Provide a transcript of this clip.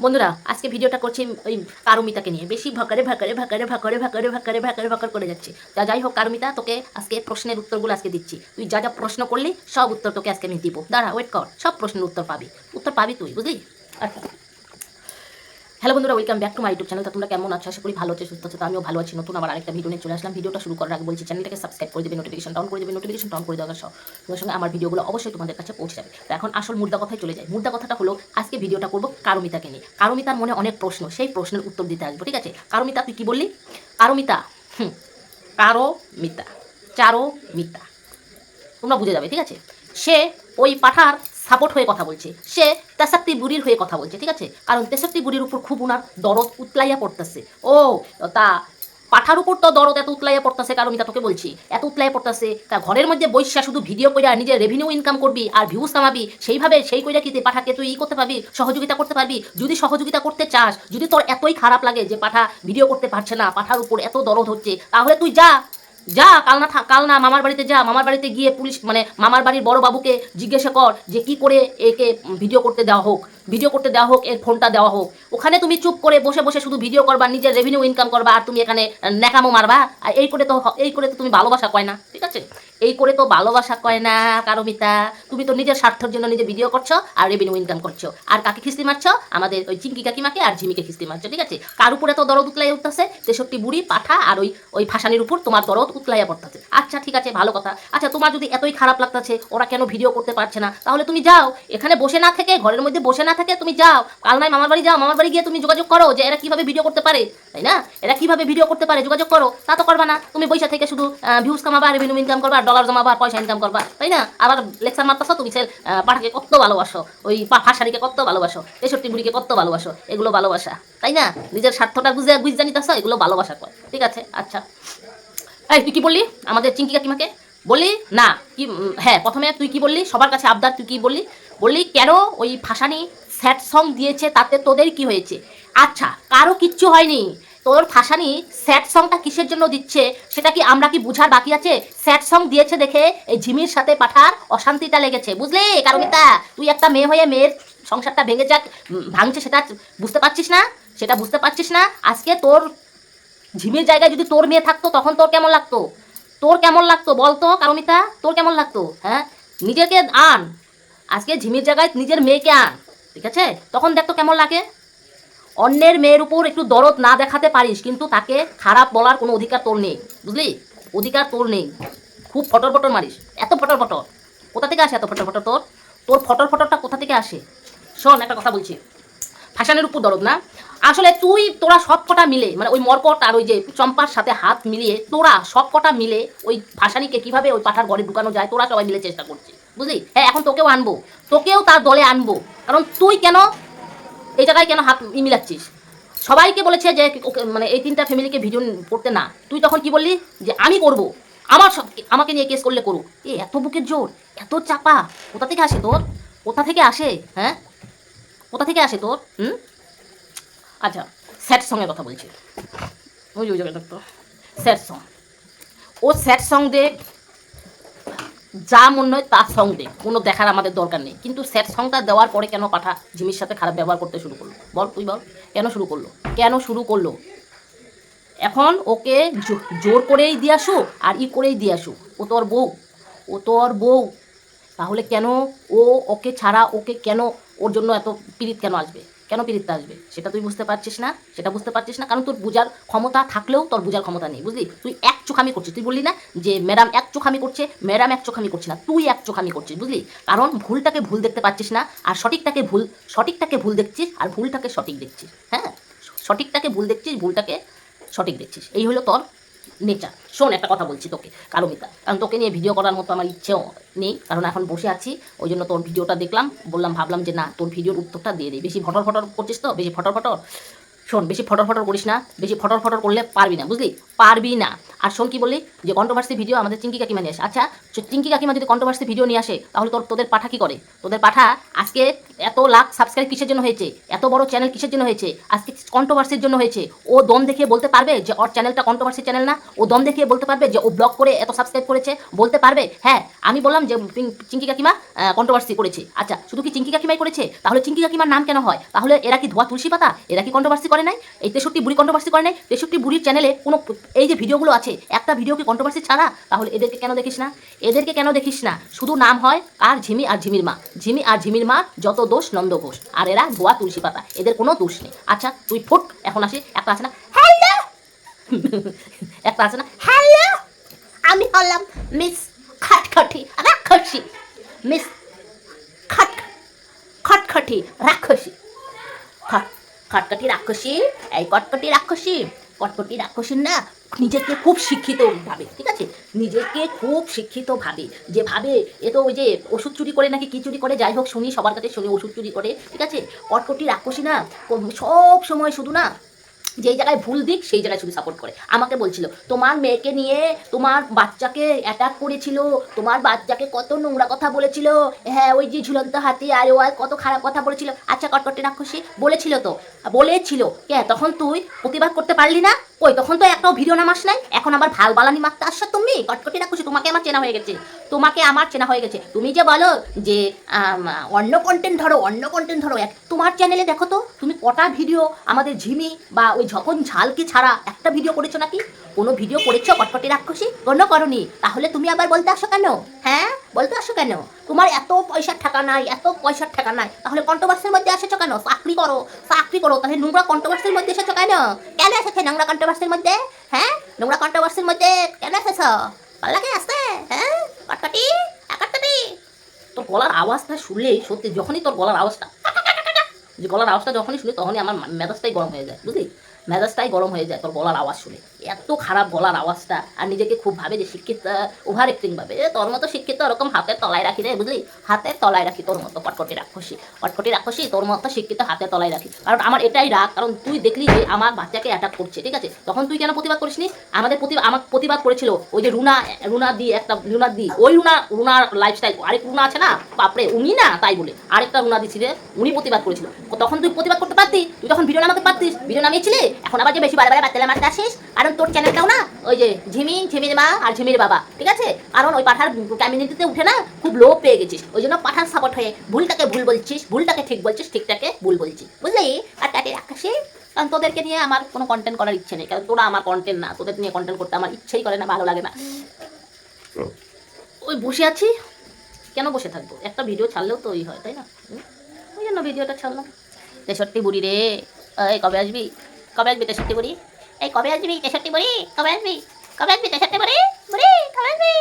বন্ধুরা, আজকে ভিডিওটা করছি ওই কারুমিতাকে নিয়ে। বেশি ভাকারে ভাকারে ভাকারে ভাকারে ভাকারে ভাকারে ভাকারে ভাকার করে যাচ্ছে। যা যাই হোক, কারুমিতা, তোকে আজকে প্রশ্নের উত্তরগুলো আজকে দিচ্ছি। তুই যা যা প্রশ্ন করলি, সব উত্তর তোকে আজকে আমি দিব। দাঁড়া ওয়েট কর, সব প্রশ্নের উত্তর পাবি। উত্তর পাবি তুই, বুঝলি? আচ্ছা। হ্যালো বন্ধুরা welcome back to my YouTube channel তোমরা কেমন আছো? আশা করি ভালো আছো, সুস্থ আছো। আমিও ভালো আছি। নতুন আবার আরেকটা ভিডিও নিয়ে চলে আসলাম। ভিডিওটা শুরু করার আগে বলছি চ্যানেলটাকে সাবস্ক্রাইব করে দেবে নোটিফিকেশন অন করে দেবে। নোটিফিকেশন অন করে দেওয়ার সঙ্গে সঙ্গে আমার ভিডিওগুলো অবশ্যই তোমাদের কাছে পৌঁছে যাবে। তো এখন আসল মুদ্রা কথায় চলে যায় মুদ্রা কথাটা হলো, আজকে ভিডিওটা করব কারমিতাকে নিয়ে। কারমিতার মনে অনেক প্রশ্ন, সেই প্রশ্নের উত্তর দিতে আসব, ঠিক আছে? কারমিতা, তুই কি বললি? কারমিতা, হুম কারও মিতা চারো মিতা তোমরা বুঝে যাবে, ঠিক আছে? সে ওই পাঠার সাপোর্ট হয়ে কথা বলছে। সে তেষট্টি বুড়ির হয়ে কথা বলছে, ঠিক আছে? কারণ তেষট্টি বুড়ির উপর খুব উনার দরদ উতলাইয়া পড়তেছে। ও, তা পাঠার উপর তো দরদ এত উতলাইয়া পড়তেছে কারণ তা তোকে বলছি। এত উতলাইয়া পড়তেছে, তা ঘরের মধ্যে বৈশা শুধু ভিডিও করে নিজের রেভিনিউ ইনকাম করবি আর ভিউজ কামাবি, সেইভাবে সেই কইরা কি পাঠাকে তুই ই করতে পারবি, সহযোগিতা করতে পারবি? যদি সহযোগিতা করতে চাস, যদি তোর এতই খারাপ লাগে যে পাঠা ভিডিও করতে পারছে না, পাঠার উপর এত দরদ হচ্ছে, তাহলে তুই যা। যা, কাল না কাল না মামার বাড়িতে যা, মামার বাড়িতে গিয়ে পুলিশ মানে মামার বাড়ির বড় বাবুকে জিজ্ঞাসা কর যে কি করে একে ভিডিও করতে দেওয়া হোক। ভিডিও করতে দেওয়া হোক, এর ফোনটা দেওয়া হোক। ওখানে তুমি চুপ করে বসে বসে শুধু ভিডিও করবা, নিজের রেভিনিউ ইনকাম করবা, আর তুমি এখানে ন্যাকামো মারবা। আর এই করে তো এই করে তো তুমি ভালোবাসা কয় না, ঠিক আছে? এই করে তো ভালোবাসা কয় না কারমিতা তুমি তো নিজের স্বার্থের জন্য নিজে ভিডিও করছ আর রেভিনিউ ইনকাম করছ। আর কাকে খিস্তি মারছো? আমাদের ওই চিঙ্কি কাকিমাকে আর ঝিমিকে খিস্তি মারছো, ঠিক আছে? কার উপরে তো দরদ উতলাই উঠতেছে? তেষট্টি বুড়ি, পাঠা আর ওই ওই ফাঁসানির উপর তোমার দরদ উতলাইয়া পড়তেছে। আচ্ছা ঠিক আছে, ভালো কথা। আচ্ছা তোমার যদি এতই খারাপ লাগতেছে, ওরা কেন ভিডিও করতে পারছে না? তাহলে তুমি যাও, এখানে বসে না থেকে, ঘরের মধ্যে বসে না থেকে, তুমি যাও। কাল নাই মামার বাড়ি যাও, মামার বাড়ি গিয়ে তুমি যোগাযোগ করো যে এরা কীভাবে ভিডিও করতে পারে, তাই না? এরা কীভাবে ভিডিও করতে পারে, যোগাযোগ করো। তা তো করবা না। তুমি বৈশা থেকে শুধু ভিউজ কামাবা রেভিনিউ ইনকাম করবা ডলার জমাবা, পয়সা ইনকাম করবা, তাই না? আবার লেকচার মারতেছো, তুমি সে পাঠাকে কত ভালোবাসো, ওই ফাঁসারিকে কত ভালোবাসো, তেষট্টি বুড়িকে কত ভালোবাসো, এগুলো ভালোবাসা, তাই না? নিজের স্বার্থটা বুঝে, বুঝ জানিতেছ এগুলো ভালোবাসা কয় ঠিক আছে? আচ্ছা। এই, তুই কি বললি? আমাদের চিঙ্কি কাকিমাকে? বললি? না, কি হ্যাঁ প্রথমে তুই কি বললি? সবার কাছে আবদার, তুই কি বললি? বললি, কেন ওই ফাঁসানি স্যাড সং দিয়েছে, তাতে তোদের কি হয়েছে? আচ্ছা কারও কিচ্ছু হয়নি। তোর ফাঁসানি স্যাড সংটা কিসের জন্য দিচ্ছে? সেটা কি আমরা কি বুঝার বাকি আছে? স্যাড সং দিয়েছে দেখে এই ঝিমির সাথে পাঠার অশান্তিটা লেগেছে। বুঝলি? কারমিতা তুই একটা মেয়ে হয়ে মেয়ের সংসারটা ভেঙে যাক ভাঙছে সেটা বুঝতে পারছিস না? সেটা বুঝতে পারছিস না? আজকে তোর ঝিমির জায়গায় যদি তোর মেয়ে থাকতো, তখন তোর কেমন লাগতো? তোর কেমন লাগতো বলতো কারমিতা তোর কেমন লাগতো? হ্যাঁ? নিজেকে আন। আজকে ঝিমির জায়গায় নিজের মেয়েকে আন। ঠিক আছে? তখন দেখতো কেমন লাগে। অন্যের মেয়ের উপর একটু দরদ না দেখাতে পারিস, কিন্তু তাকে খারাপ বলার কোনো অধিকার তোর নেই, বুঝলি? অধিকার তোর নেই। খুব ফটর ফটর মারিস। এত ফটর ফটর। কোথা থেকে আসে এত ফটর ফটর তোর? তোর ফটর ফটরটা কোথা থেকে আসে? শোন, একটা কথা বলছি। ফ্যাশনের উপর দরদ না? আসলে তুই, তোরা সব কটা মিলে মানে ওই মরকট আর ওই যে চম্পার সাথে হাত মিলিয়ে, তোরা সব কটা মিলে ওই ফাঁসানিকে কীভাবে ওই পাঠার ঘরে ঢুকানো যায়, তোরা সবাই মিলে চেষ্টা করছিস, বুঝলি? হ্যাঁ এখন তোকেও আনব। তোকেও তার দলে আনব। কারণ তুই কেন এই জায়গায় কেন হাত ই মিলাচ্ছিস? সবাইকে বলেছে যে মানে এই তিনটা ফ্যামিলিকে ভিডিও করতে না। তুই তখন কি বললি? যে আমি করব। আমার সব আমাকে নিয়ে কেস করলে করো এ, এত বুকের জোর, এত চাপা। কোথা থেকে আসে তোর? কোথা থেকে আসে? হ্যাঁ? কোথা থেকে আসে তোর? হুম? আচ্ছা স্যাড সঙ্গে কথা বলছি। ওই ওই জায়গাটা তো। স্যাড সং ও স্যাড সং দেখ যা মনে হয় তার সং দে। কোনো দেখার আমাদের দরকার নেই। কিন্তু স্যাড সংটা দেওয়ার পরে কেন পাঠা জিমির সাথে খারাপ ব্যবহার করতে শুরু করল? বল, তুই বল, কেন শুরু করল? কেন শুরু করল? এখন ওকে জোর করেই দিয়ে আসো আর ই করেই দিয়ে আসো। ও তোর বউ। ও তোর বউ। তাহলে কেন ও ওকে ছাড়া ওকে কেন ওর জন্য এত পীড়িত কেন আসবে? কেন পীড়িতটা আসবে? সেটা তুই বুঝতে পারছিস না? সেটা বুঝতে পারছিস না? কারণ তোর বুঝার ক্ষমতা থাকলেও তোর বুঝার ক্ষমতা নেই, বুঝলি? তুই এক চোখামি করছিস। তুই বললি না যে, ম্যাডাম এক চোখামি করছে ম্যাডাম এক চোখামি করছে না, তুই এক চোখামি করছিস, বুঝলি? কারণ ভুলটাকে ভুল দেখতে পাচ্ছিস না, আর সঠিকটাকে ভুল সঠিকটাকে ভুল দেখছিস, আর ভুলটাকে সঠিক দেখছিস হ্যাঁ? সঠিকটাকে ভুল দেখছিস, ভুলটাকে সঠিক দেখছিস। এই হলো তোর নেচার শোন, একটা কথা বলছি তোকে কারমিতা কারণ তোকে নিয়ে ভিডিও করার মতো আমার ইচ্ছেও নেই, কারণ এখন বসে আছি, ওই জন্য তোর ভিডিওটা দেখলাম, বললাম, ভাবলাম যে না, তোর ভিডিওর উত্তরটা দিয়ে দিই। বেশি ফটর ফটর করছিস তো? বেশি ফটর ফটর শোন, বেশি ফটর ফটর করিস না, বেশি ফটর ফটর করলে পারবি না, বুঝলি? পারবি না। আর শোন কি যে কন্ট্রোভার্সি ভিডিও আমাদের চিঙ্কি কাকিমা নিয়ে আসে। আচ্ছা চিঙ্কি কাকিমা যদি কন্ট্রোভার্সি ভিডিও নিয়ে আসে, তাহলে তোর তোদের পাঠা কি করে? তোদের পাঠা আজকে এত লাখ সাবস্ক্রাইব কিসের জন্য হয়েছে? এত বড় চ্যানেল কিসের জন্য হয়েছে? আজকে কন্ট্রোভার্সির জন্য হয়েছে। ও দম দেখিয়ে বলতে পারবে যে ওর চ্যানেলটা কন্ট্রোভার্সি চ্যানেল না? ও দম দেখিয়ে বলতে পারবে যে ও ব্লগ করে এত সাবস্ক্রাইব করেছে? বলতে পারবে? হ্যাঁ আমি বললাম যে চিঙ্কি কাকিমা কন্ট্রোভার্সি করেছে। আচ্ছা শুধু কি চিঙ্কি কাকিমাই করেছে? তাহলে চিঙ্কি কাকিমার নাম কেন হয়? তাহলে এরা কি ধোয়া তুলসী পাতা? এরা কি কন্ট্রোভার্সি করে নাই? এই তেষট্টি বুড়ি কন্ট্রোভার্সি করে নাই? তেষট্টি বুড়ির চ্যানেলে কোনো এই যে ভিডিওগুলো আছে, একটা ভিডিও কি কন্ট্রোভার্সি ছাড়া? তাহলে এদেরকে কেন দেখিস না? এদেরকে কেন দেখিস না? শুধু নাম হয় আর ঝিমি আর ঝিমির মা। ঝিমি আর ঝিমির মা যত দোষ নন্দ ঘোষ। আর এরা গোয়া তুলসী পাতা। এদের কোনো দোষ নেই। আচ্ছা তুই ফুট, এখন আসি। একটা আছে না হ্যালো একটা আছে না হ্যালো আমি হলাম মিস খাটখাটি রাক্ষসী। মিস খাট, খটখটি রাক্ষসী। খট, খটখটি রাক্ষসী, এই কটকটি রাক্ষসী। কটকটি রাক্ষসীর না নিজেকে খুব শিক্ষিত ভাবে, ঠিক আছে? নিজেকে খুব শিক্ষিত ভাবে, যে ভাবে এ তো ওই যে ওষুধ চুরি করে নাকি কি চুরি করে, যাই হোক, শুনি, সবার কাছে শুনি, ওষুধ চুরি করে, ঠিক আছে? কটকটি রাক্ষসী না সব সময় শুধু না, যেই জায়গায় ভুল দিক, সেই জায়গায় শুধু সাপোর্ট করে। আমাকে বলছিল, তোমার মেয়েকে নিয়ে তোমার বাচ্চাকে অ্যাটাক করেছিল, তোমার বাচ্চাকে কত নোংরা কথা বলেছিল হ্যাঁ ওই যে ঝুলন্ত হাতি আর ও আর কত খারাপ কথা বলেছিল। আচ্ছা কটকটি রাক্ষসী, বলেছিল তো, বলেছিল, কে, তখন তুই প্রতিবাদ করতে পারলি না? কই, তখন তো একটাও ভিডিও নামাস নাই? এখন আবার ভালো বালানি মারতে আসছো তুমি? কটকটি রাক্ষসী, তোমাকে আমার চেনা হয়ে গেছে। তোমাকে আমার চেনা হয়ে গেছে। তুমি যে বলো যে অন্য কন্টেন্ট ধরো, অন্য কন্টেন্ট ধরো, এক, তোমার চ্যানেলে দেখো তো, তুমি কটা ভিডিও আমাদের ঝিমি বা ওই যখন ঝালকে ছাড়া একটা ভিডিও করেছ নাকি? কোনো ভিডিও করেছ কটকটি রাক্ষসী? কোনো করনি। তাহলে তুমি আবার বলতে আসো কেন? হ্যাঁ? বলতে আসো কেন? তোমার এত পয়সার টাকা নাই, এত পয়সার টাকা নাই। তাহলে কন্ট্রোভার্সির মধ্যে এসেছ কেন? চাকরি করো চাকরি করো। তাহলে নোংরা কন্ট্রোভার্সির মধ্যে এসেছ কেন? কেন এসেছে নোংরা কন্ট্রোভার্সির মধ্যে? হ্যাঁ? নোংরা কন্ট্রোভার্সির মধ্যে কেন এসেছ? ভালো লাগে আসতে? হ্যাঁ? কটকটি? কটকটি তোর গলার আওয়াজটা শুনলেই সত্যি যখনই তোর গলার আওয়াজটা যে গলার আওয়াজটা যখনই শুনি তখনই আমার মেজাজটাই গরম হয়ে যায়, বুঝলি? মেজাজটাই গরম হয়ে যায় তোর গলার আওয়াজ শুনে। এত খারাপ গলার আওয়াজটা, আর নিজেকে খুব ভাবে যে শিক্ষিত ওভার অ্যাক্টিং ভাবে তোর মতো শিক্ষিত ওরকম হাতের তলায় রাখি রে, বুঝলি? হাতের তলায় রাখি তোর মতো কটকটি রাক্ষসী। কটকটি রাক্ষসী তোর মতো শিক্ষিত হাতের তলায় রাখি। কারণ আমার এটাই রাগ, কারণ তুই দেখলি যে আমার বাচ্চাকে অ্যাটাক করছে, ঠিক আছে? তখন তুই কেন প্রতিবাদ করিসনি? আমাদের প্রতি আমার প্রতিবাদ করেছিল ওই যে রুনা রুনা দি, একটা রুনা দি, ওই রুনা, রুনার লাইফস্টাইল আরেক রুনা আছে না? বাপরে, উনি না, তাই বলে। আরেকটা রুনা দি ছিল উনি প্রতিবাদ করেছিল। তখন তুই প্রতিবাদ করতে পারতি? তুই তখন ভিডিও নামাতে পারতিস, ভিডিও নামিয়েছিলে? এখন আবার যে বেশি বারে বারে বাচ্চালে মারতে আসিস? কারণ তোর চ্যানেলটাও না? ওই যে ঝিমি ঝিমির মা আর ঝিমির বাবা, ঠিক আছে? কারণ ওই পাঠার কমিউনিটিতে উঠে না খুব লো পেয়ে গেছিস। ওই জন্য পাঠার সাপোর্ট হয়ে ভুলটাকে ভুল বলছিস, ভুলটাকে ঠিক বলছিস, ঠিকটাকে ভুল বলছিস, বুঝলি? আর তাকে আকাশে, কারণ তোদেরকে নিয়ে আমার কোনো কন্টেন্ট করার ইচ্ছে নেই, কারণ তোরা আমার কন্টেন্ট না, তোদের নিয়ে কন্টেন্ট করতে আমার ইচ্ছেই করে না, ভালো লাগে না। ওই বসে আছি, কেন বসে থাকব? একটা ভিডিও ছাড়লেও তো ওই হয়, তাই না? ওই জন্য ভিডিওটা ছাড়লাম। তেষট্টি বুড়ি রে। এই, কবে আসবি? কবে আসবি তেষট্টি বুড়ি? এই কবে আসবি তেষট্টি বলি? কবে আসবি? কবে আসবি তেষট্টি বলি? বলি কবে আসবি?